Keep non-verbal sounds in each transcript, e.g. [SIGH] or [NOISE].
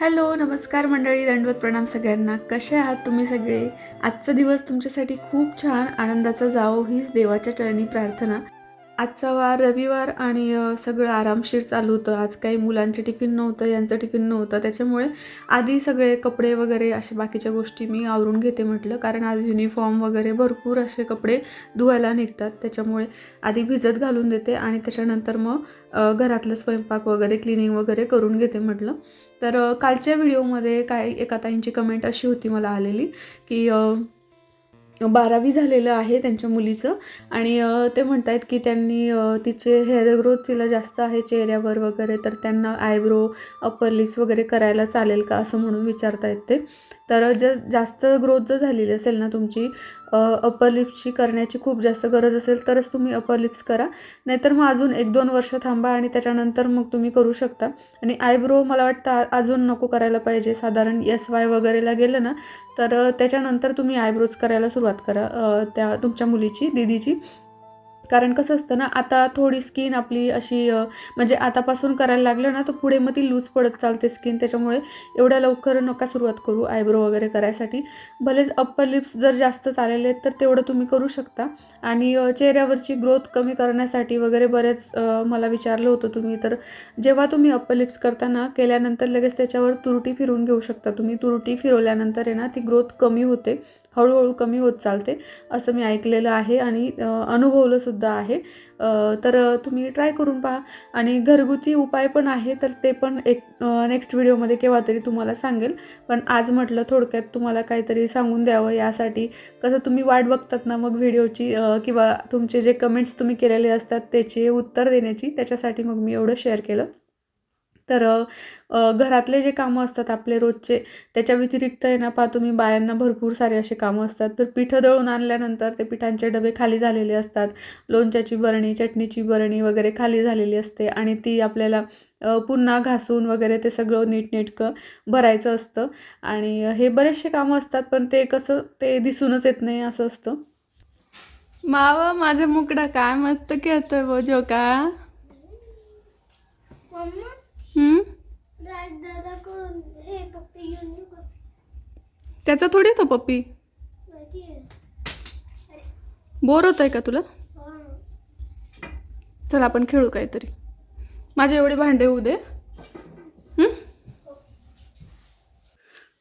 Hello नमस्कार मंडळी दंडवत प्रणाम सगळ्यांना. कसे आहात तुम्ही सगळे? आजचा दिवस तुमच्यासाठी खूप छान आनंदाचा जावो हीच देवाच्या चरणी प्रार्थना. आजचा वार रविवार आणि सगळं आरामशीर चालू होतं. आज काही मुलांचे टिफिन नव्हतं यांचं टिफिन नव्हतं. त्याच्यामुळे आधी सगळे कपडे वगैरे अशा बाकीच्या गोष्टी मी आवरून घेते म्हटलं. कारण आज युनिफॉर्म वगैरे भरपूर असे कपडे धुवायला निघतात. त्याच्यामुळे आधी भिजत घालून देते आणि त्याच्यानंतर मग घरातलं स्वयंपाक वगैरे क्लिनिंग वगैरे करून घेते म्हटलं. तर कालच्या व्हिडिओमध्ये काय एका ताईंची कमेंट अशी होती मला आलेली की बारावी झालेलं आहे त्यांच्या मुलीचं. आणि ते म्हणत आहेत की त्यांनी तिचे हेअर ग्रोथ तिला जास्त आहे चेहऱ्यावर वगैरे तर त्यांना आयब्रो अप्पर लिप्स वगैरे करायला चालेल का असं म्हणून विचारतायत ते. तर जर जास्त ग्रोथ जर झालेली असेल ना तुमची अपर लिप्सची करण्याची खूप जास्त गरज असेल तरच तुम्ही अपर लिप्स करा. नाहीतर मग अजून एक दोन वर्ष थांबा आणि त्याच्यानंतर मग तुम्ही करू शकता. आणि आयब्रो मला वाटतं अजून नको करायला पाहिजे. साधारण एस वाय वगैरेला गेलं ना तर त्याच्यानंतर तुम्ही आयब्रोज करायला सुरुवात करा त्या तुमच्या मुलीची दीदीची. कारण कसं असतं ना आता थोडी स्किन आपली अशी म्हणजे आतापासून करायला लागलं ना तर पुढे मग ती लूज पडत चालते स्किन त्याच्यामुळे एवढ्या लवकर नका सुरुवात करू आयब्रो वगैरे करायसाठी. भलेच अप्पर लिप्स जर जास्त चाललेले आहेत तर तेवढं तुम्ही करू शकता. आणि चेहऱ्यावरची ग्रोथ कमी करण्यासाठी वगैरे बरेच मला विचारलं होतं तुम्ही. तर जेव्हा तुम्ही अप्पर लिप्स करताना केल्यानंतर लगेच त्याच्यावर तुरटी फिरवून घेऊ शकता तुम्ही. तुरटी फिरवल्यानंतर आहे ना ती ग्रोथ कमी होते. हळूहळू कमी होत चालते असं मी ऐकलेलं आहे आणि अनुभवलंसुद्धा आहे. तर तुम्ही ट्राय करून पहा. आणि घरगुती उपाय पण आहे तर ते पण एक नेक्स्ट व्हिडिओमध्ये केव्हा तरी तुम्हाला सांगेल. पण आज म्हटलं थोडक्यात तुम्हाला काहीतरी सांगून द्यावं यासाठी. कसं तुम्ही वाट बघतात ना मग व्हिडिओची किंवा तुमचे जे कमेंट्स तुम्ही केलेले असतात त्याचे उत्तर देण्याची त्याच्यासाठी मग मी एवढं शेअर केलं. तर घरातले जे कामं असतात आपले रोजचे त्याच्या व्यतिरिक्त आहे ना पहा तुम्ही बायांना भरपूर सारे असे कामं असतात. तर पिठं दळून आणल्यानंतर ते पिठांचे डबे खाली झालेले असतात. लोणच्याची बरणी चटणीची बरणी वगैरे खाली झालेली असते आणि ती आपल्याला पुन्हा घासून वगैरे ते सगळं नीटनेटकं भरायचं असतं. आणि हे बरेचसे कामं असतात पण ते कसं ते दिसूनच येत नाही असं असतं. मावा माझा मुकडा काय मस्त खेळतोय घेऊन येऊ का? त्याचा थोडी तो पप्पी? बोर होत आहे का तुला. चल आपण खेळू काहीतरी. माझे एवढे भांडे होऊ दे.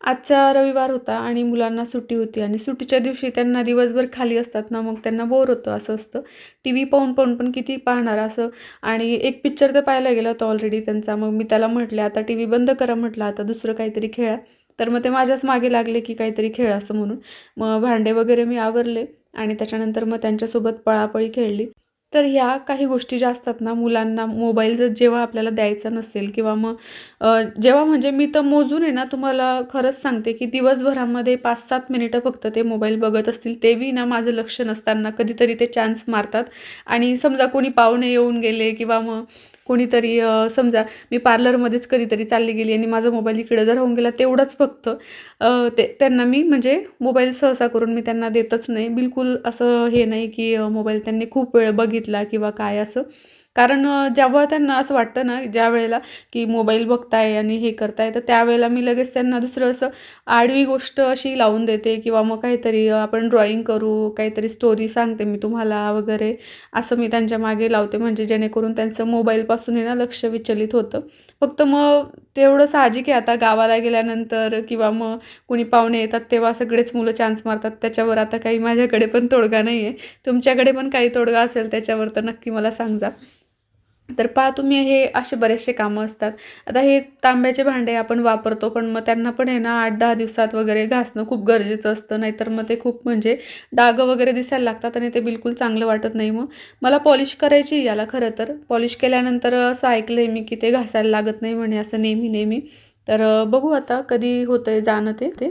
आजचा रविवार होता आणि मुलांना सुट्टी होती आणि सुट्टीच्या दिवशी त्यांना दिवसभर खाली असतात ना मग त्यांना बोर होतं असं असतं. टी व्ही पाहून पाहून पण किती पाहणार असं. आणि एक पिक्चर तर पाहायला गेला होता ऑलरेडी त्यांचा. मग मी त्याला म्हटले आता टी व्ही बंद करा म्हटलं आता दुसरं काहीतरी खेळा. तर मग ते माझ्याच मागे लागले की काहीतरी खेळ असं म्हणून. मग भांडे वगैरे मी आवरले आणि त्याच्यानंतर मग त्यांच्यासोबत पळापळी खेळली. तर ह्या काही गोष्टी ज्या असतात ना मुलांना मोबाईल जर जेव्हा आपल्याला द्यायचा नसेल किंवा मग जेव्हा म्हणजे मी तर मोजून आहे ना तुम्हाला खरंच सांगते की दिवसभरामध्ये पाच सात मिनिटं फक्त ते मोबाईल बघत असतील तेही ना माझं लक्ष नसताना कधीतरी ते चान्स मारतात. आणि समजा कोणी पाहुणे येऊन गेले किंवा मग कोणीतरी समजा मी पार्लरमध्येच कधीतरी चालली गेली आणि माझा मोबाईल इकडे जर होऊन गेला तेवढंच फक्त ते त्यांना मी म्हणजे मोबाईल सहसा करून मी त्यांना देतच नाही. बिलकुल असं हे नाही की मोबाईल त्यांनी खूप वेळ बघितला किंवा काय असं. कारण जेव्हा त्यांना असं वाटतं ना ज्या वेळेला की मोबाईल बघताय आणि हे करताय तर त्यावेळेला मी लगेच त्यांना दुसरं असं आडवी गोष्ट अशी लावून देते किंवा मग काहीतरी आपण ड्रॉइंग करू काहीतरी स्टोरी सांगते मी तुम्हाला वगैरे असं मी त्यांच्या मागे लावते. म्हणजे जेणेकरून त्यांचं मोबाईलपासून आहे ना लक्ष विचलित होतं. फक्त मग तेवढं साहजिक आहे आता गावाला गेल्यानंतर किंवा मग कुणी पाहुणे येतात तेव्हा सगळेच मुलं चान्स मारतात. त्याच्यावर आता काही माझ्याकडे पण तोडगा नाही आहे तुमच्याकडे पण काही तोडगा असेल त्याच्यावर तर नक्की मला सांगा. तर पहा तुम्ही हे असे बरेचसे कामं असतात. आता हे तांब्याचे भांडे आपण वापरतो पण मग त्यांना पण आहे ना आठ दहा दिवसात वगैरे घासणं खूप गरजेचं असतं. नाहीतर मग ते खूप म्हणजे डागं वगैरे दिसायला लागतात आणि ते बिलकुल चांगलं वाटत नाही मग. मला पॉलिश करायची आहे याला खरं तर. पॉलिश केल्यानंतर असं ऐकलं आहे मी की ते घासायला लागत नाही म्हणे असं नेहमी नेहमी तर बघू आता कधी होतं आहे जाणं ते ते.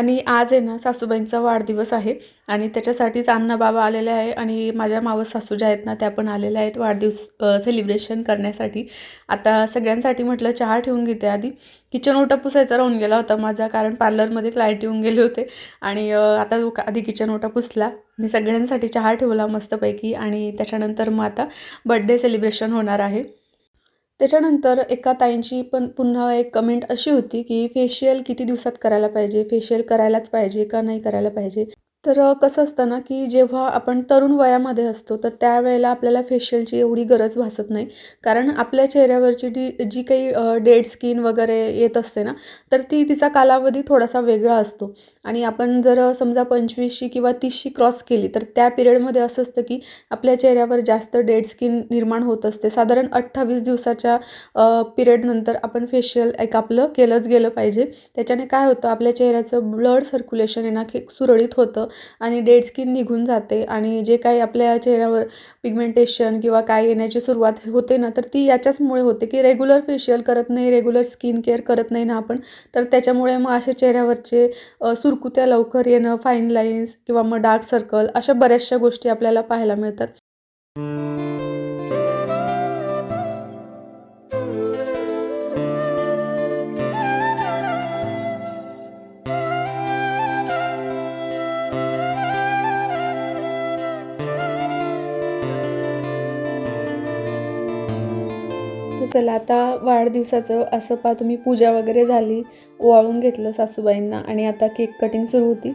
आणि आज आहे ना सासूबाईंचा वाढदिवस आहे आणि त्याच्यासाठीच अण्णा बाबा आलेले आहे आणि माझ्या मावस सासू ज्या आहेत ना त्या पण आलेल्या आहेत वाढदिवस सेलिब्रेशन करण्यासाठी. आता सगळ्यांसाठी म्हटलं चहा ठेवून घेते आधी. किचन ओटा पुसायचा राहून गेला होता माझा कारण पार्लरमध्ये क्लायंट येऊन गेले होते. आणि आता तो आधी किचन ओटा पुसला. आणि सगळ्यांसाठी चहा ठेवला मस्तपैकी आणि त्याच्यानंतर मग आता बड्डे सेलिब्रेशन होणार आहे. त्याच्यानंतर एका ताईंची पण पुन्हा एक कमेंट अशी होती की फेशियल किती दिवसात करायला पाहिजे? फेशियल करायलाच पाहिजे का नाही करायला पाहिजे? तर कसं असतं ना की जेव्हा आपण तरुण वयामध्ये असतो तर त्यावेळेला आपल्याला फेशियलची एवढी गरज भासत नाही. कारण आपल्या चेहऱ्यावरची जी जी काही डेड स्किन वगैरे येत असते ना तर ती तिचा कालावधी थोडासा वेगळा असतो. आणि आपण जर समजा पंचवीसशी किंवा तीसशी क्रॉस केली तर त्या पिरियडमध्ये असं असतं की आपल्या चेहऱ्यावर जास्त डेड स्किन निर्माण होत असते. साधारण अठ्ठावीस दिवसाच्या पिरियडनंतर आपण फेशियल एक आपलं केलंच गेलं पाहिजे. त्याच्याने काय होतं आपल्या चेहऱ्याचं ब्लड सर्क्युलेशन आहे ना की सुरळीत होतं. आणि डेड स्किन निघून जाते आणि जे काही आपल्या चेहऱ्यावर पिगमेंटेशन किंवा काय येण्याची सुरुवात होते ना तर ती याच्याचमुळे होते की रेग्युलर फेशियल करत नाही रेग्युलर स्किन केअर करत नाही ना आपण. तर त्याच्यामुळे मग अशा चेहऱ्यावरचे सुरकुत्या लवकर येणं फाईन लाईन्स किंवा मग डार्क सर्कल अशा बऱ्याचशा गोष्टी आपल्याला पाहायला मिळतात. चला आता वाढदिवसाचं असं पा तुम्ही पूजा वगैरे झाली ओवाळून घेतलं सासूबाईंना आणि आता केक कटिंग सुरू होती.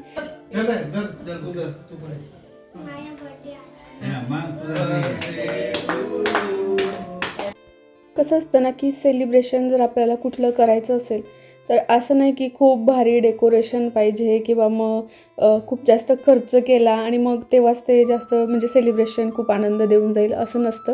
कसं असतं ना की सेलिब्रेशन जर आपल्याला कुठलं करायचं असेल तर असं नाही की खूप भारी डेकोरेशन पाहिजे किंवा मग खूप जास्त खर्च केला आणि मग तेव्हाच ते जास्त म्हणजे सेलिब्रेशन खूप आनंद देऊन जाईल असं नसतं.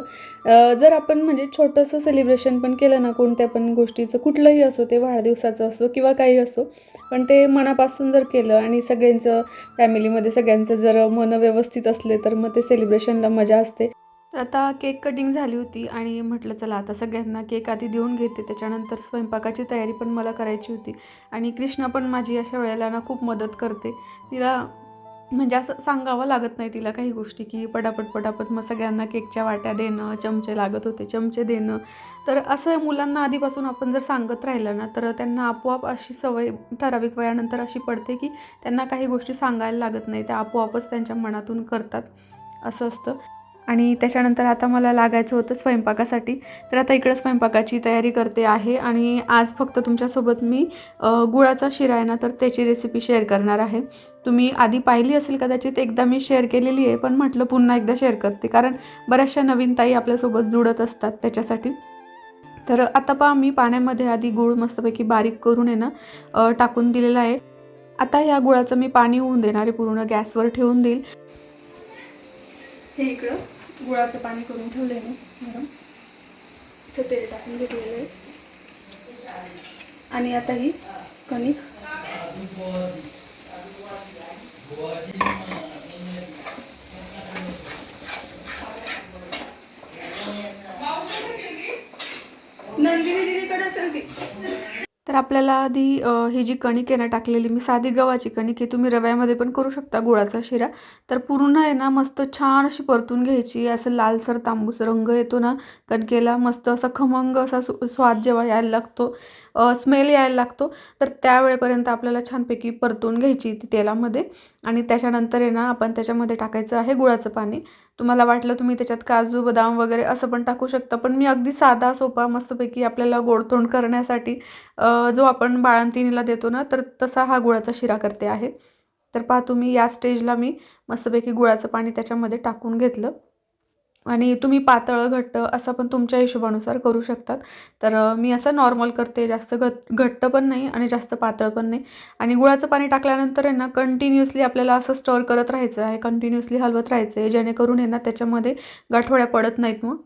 जर आपण म्हणजे छोटंसं सेलिब्रेशन पण केलं ना कोणत्या पण गोष्टीचं कुठलंही असो ते वाढदिवसाचं असो किंवा काही असो पण ते मनापासून जर केलं आणि सगळ्यांचं फॅमिलीमध्ये सगळ्यांचं जर मन व्यवस्थित असले तर मग ते सेलिब्रेशनला मजा असते. तर आता केक कटिंग झाली होती आणि म्हटलं चला आता सगळ्यांना केक आधी देऊन घेते. त्याच्यानंतर स्वयंपाकाची तयारी पण मला करायची होती. आणि कृष्णा पण माझी अशा वेळेला ना खूप मदत करते. तिला म्हणजे असं सांगावं लागत नाही तिला काही गोष्टी की पटापट पटापट मग सगळ्यांना केकच्या वाट्या देणं चमचे लागत होते चमचे देणं. तर असं मुलांना आधीपासून आपण जर सांगत राहिलं ना तर त्यांना आपोआप अशी सवय ठराविक वयानंतर अशी पडते की त्यांना काही गोष्टी सांगायला लागत नाही. त्या आपोआपच त्यांच्या मनातून करतात. असं असतं. आणि त्याच्यानंतर आता मला लागायचं होतं स्वयंपाकासाठी. तर आता इकडं स्वयंपाकाची तयारी करते आहे आणि आज फक्त तुमच्यासोबत मी गुळाचा शिरा आहे ना तर त्याची रेसिपी शेअर करणार आहे. तुम्ही आधी पाहिली असेल कदाचित एकदा मी शेअर केलेली आहे पण म्हटलं पुन्हा एकदा शेअर करते कारण बऱ्याचशा नवीन ताई आपल्यासोबत जुळत असतात त्याच्यासाठी. तर आता पहा मी पाण्यामध्ये आधी गूळ मस्तपैकी बारीक करून आहे ना टाकून दिलेला आहे. आता या गुळाचं मी पाणी होऊन देणार आहे पूर्ण गॅसवर ठेवून देईल. हे इकडं. गुळाचं पाणी करून ठेवलं आहे मी गरम इथं तेल टाकून घेतलेलं आहे. आणि आता ही कणिक. नंदिनी दिदीकडे असेल ती. तर आपल्याला आधी ही जी कणिक आहे ना टाकलेली मी साधी गव्हाची कणिक आहे तुम्ही रव्यामध्ये पण करू शकता गुळाचा शिरा. तर पूर्ण आहे ना मस्त छान अशी परतून घ्यायची. असं लालसर तांबूस रंग येतो ना कणकेला मस्त असा खमंग असा सु- स्वाद जेव्हा यायला लागतो स्मेल यायला लागतो तर त्यावेळेपर्यंत आपल्याला छानपैकी परतून घ्यायची ती तेलामध्ये. आणि त्याच्यानंतर आहे ना आपण त्याच्यामध्ये टाकायचं आहे गुळाचं पाणी. तुम्हाला वाटलं तुम्ही त्याच्यात काजू बदाम वगैरे असं पण टाकू शकता पण मी अगदी साधा सोपा मस्तपैकी आपल्याला गोडतोंड करण्यासाठी जो आपण बाळंतिणीला देतो ना तर तसा हा गुळाचा शिरा करते आहे. तर पहा तुम्ही या स्टेजला मी मस्तपैकी गुळाचं पाणी त्याच्यामध्ये टाकून घेतलं. आणि तुम्ही पातळ घट्ट असं पण तुमच्या हिशोबानुसार करू शकतात. तर मी असं नॉर्मल करते जास्त घट घट्ट पण नाही आणि जास्त पातळ पण नाही. आणि गुळाचं पाणी टाकल्यानंतर आहे ना कंटिन्युअसली आपल्याला असं स्टर करत राहायचं आहे कंटिन्युअसली हलवत राहायचं आहे जेणेकरून आहे ना त्याच्यामध्ये गाठोड्या पडत नाहीत मग.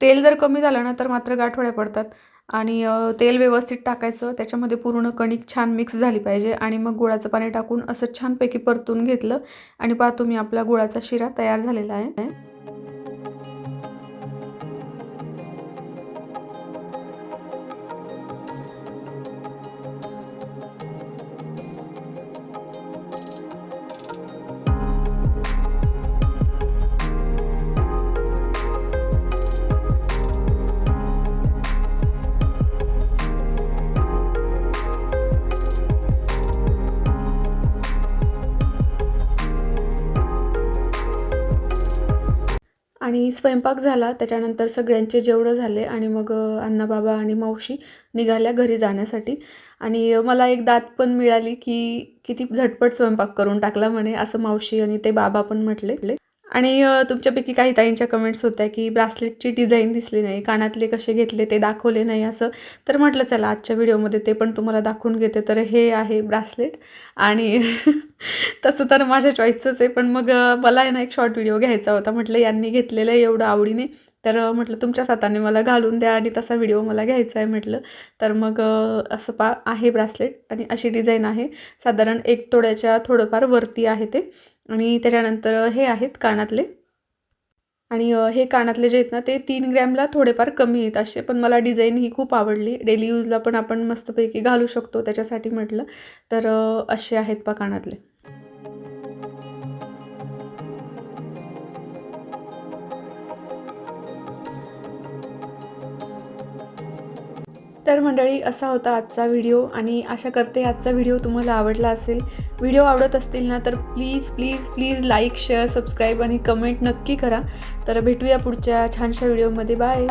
तेल जर कमी झालं ना तर मात्र गाठोड्या पडतात. आणि तेल व्यवस्थित टाकायचं त्याच्यामध्ये पूर्ण कणिक छान मिक्स झाली पाहिजे. आणि मग गुळाचं पाणी टाकून असं छानपैकी परतून घेतलं आणि पहा तुम्ही आपला गुळाचा शिरा तयार झालेला आहे. आणि स्वयंपाक झाला. त्याच्यानंतर सगळ्यांचे जेवढं झाले आणि मग अण्णाबाबा आणि मावशी निघाल्या घरी जाण्यासाठी. आणि मला एक दात पण मिळाली की किती झटपट स्वयंपाक करून टाकला म्हणे असं मावशी आणि ते बाबा पण म्हटले. आणि तुमच्यापैकी काही ताईंच्या कमेंट्स होत्या की ब्रासलेटची डिझाईन दिसली नाही कानातले कसे घेतले ते दाखवले नाही असं. तर म्हटलं चला आजच्या व्हिडिओमध्ये ते पण तुम्हाला दाखवून घेते. तर हे आहे ब्रासलेट आणि [LAUGHS] तसं तर माझ्या चॉईसचंच आहे पण मग मला आहे ना एक शॉर्ट व्हिडिओ घ्यायचा होता. म्हटलं यांनी घेतलेलं आहे एवढं आवडीने. तर म्हटलं तुमच्याच हाताने मला घालून द्या आणि तसा व्हिडिओ मला घ्यायचा आहे म्हटलं. तर मग असं पा आहे ब्रासलेट आणि अशी डिझाईन आहे. साधारण एक तोड्याच्या थोडंफार वरती आहे ते. आणि त्याच्यानंतर हे आहेत कानातले. आणि हे कानातले जे आहेत ना ते तीन ग्रॅमला थोडेफार कमी आहेत असे. पण मला डिझाईन ही खूप आवडली. डेली यूजला पण आपण मस्तपैकी घालू शकतो त्याच्यासाठी म्हटलं. तर असे आहेत पा कानातले. तर मंडळी असा होता आजचा व्हिडिओ आणि आशा करते आजचा व्हिडिओ तुम्हाला आवडला असेल. व्हिडिओ आवडत असतील ना तर please please please like share subscribe आणि कमेंट नक्की करा. तर भेटूया पुढच्या छानशा व्हिडिओमध्ये. बाय